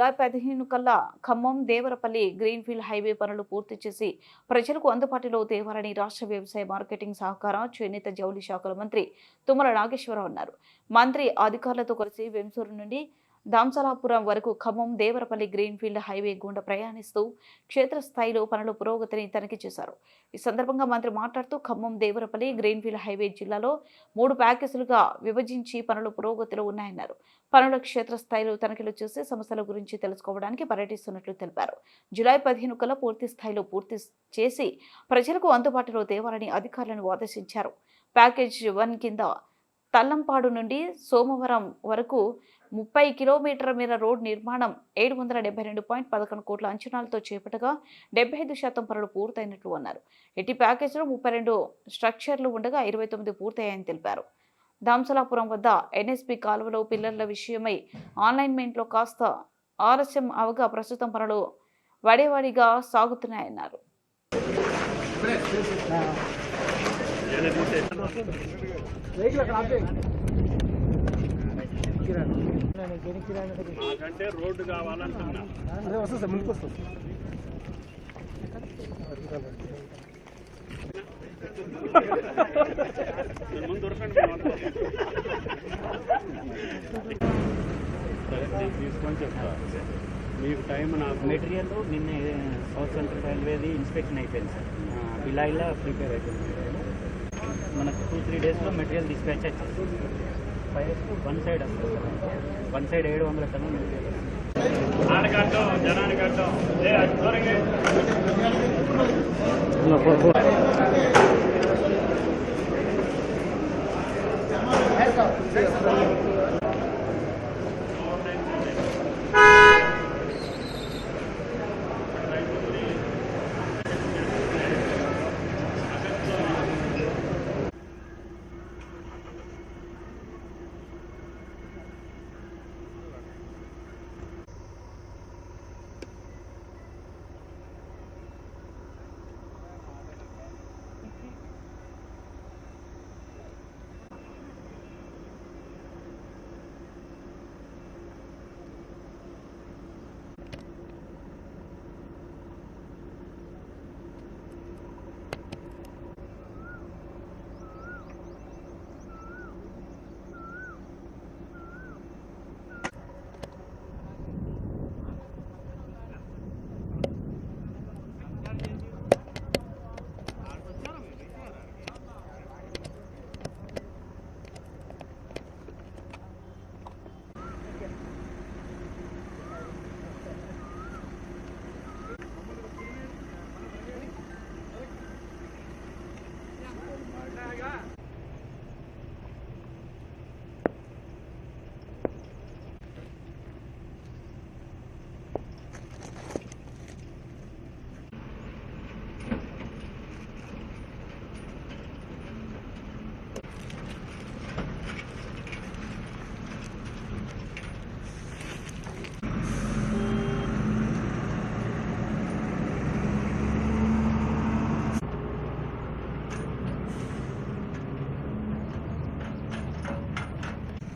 July పదిహేను కల్లా Khammam Devarapalli greenfield highway పనులు పూర్తి చేసి ప్రజలకు అందుబాటులో తేవాలని రాష్ట్ర వ్యవసాయ మార్కెటింగ్ సహకార చేనేత జౌళి శాఖల మంత్రి తుమ్మల నాగేశ్వరరావు అన్నారు. మంత్రి అధికారులతో కలిసి వెంసూరు నుండి దాంసలాపురం వరకు ఖమ్మం దేవరపల్లి గ్రీన్ఫీల్డ్ హైవే గుండా ప్రయాణిస్తూ క్షేత్రస్థాయిలో పనుల పురోగతిని తనిఖీ చేశారు. ఈ సందర్భంగా మంత్రి మాట్లాడుతూ ఖమ్మం దేవరపల్లి గ్రీన్ఫీల్డ్ హైవే జిల్లాలో మూడు ప్యాకేజీలుగా విభజించి పనులు పురోగతిలో ఉన్నాయన్నారు. పనుల క్షేత్రస్థాయిలో తనిఖీలు చేసి సమస్యల గురించి తెలుసుకోవడానికి పర్యటిస్తున్నట్లు తెలిపారు. జులై పదిహేను కల్లా పూర్తి స్థాయిలో పూర్తి చేసి ప్రజలకు అందుబాటులో తేవాలని అధికారులను ఆదేశించారు. ప్యాకేజ్ వన్ కింద తల్లంపాడు నుండి సోమవరం వరకు ముప్పై కిలోమీటర్ల మేర రోడ్ నిర్మాణం ఏడు వందల డెబ్బై రెండు పాయింట్ పదకొండు కోట్ల అంచనాలతో చేపట్టగా డెబ్బై ఐదు శాతం పనులు పూర్తయినట్లు అన్నారు. ఎట్టి ప్యాకేజీలో ముప్పై రెండు స్ట్రక్చర్లు ఉండగా ఇరవై తొమ్మిది పూర్తయ్యాయని తెలిపారు. దాంసలాపురం వద్ద ఎన్ఎస్పి కాలువలో పిల్లర్ల విషయమై ఆన్లైన్మెంట్లో కాస్త ఆలస్యం అవగా ప్రస్తుతం పనులు వడేవాడిగా సాగుతున్నాయన్నారు. మాకంటే రోడ్డు కావాలంటున్నా అదే వస్తుంది సార్ ముందుకు వస్తుంది నేను ముందు దొరకండి సరే నేను తీసుకొని చెప్తా మీకు టైం నాకు మెటీరియల్ నిన్న సౌత్ సెంట్రల్ రైల్వేది ఇన్స్పెక్షన్ అయిపోయింది సార్ బిలాయిలా ప్రిపేర్ అయిపోయింది మనకు టూ త్రీ డేస్లో మెటీరియల్ డిస్పాచ్ అవుతుంది వన్ సైడ్ వస్తుంది వన్ సైడ్ ఏడు వందల టన్నులు మెటీరియల్ జనానికి అడ్డం దూరంగా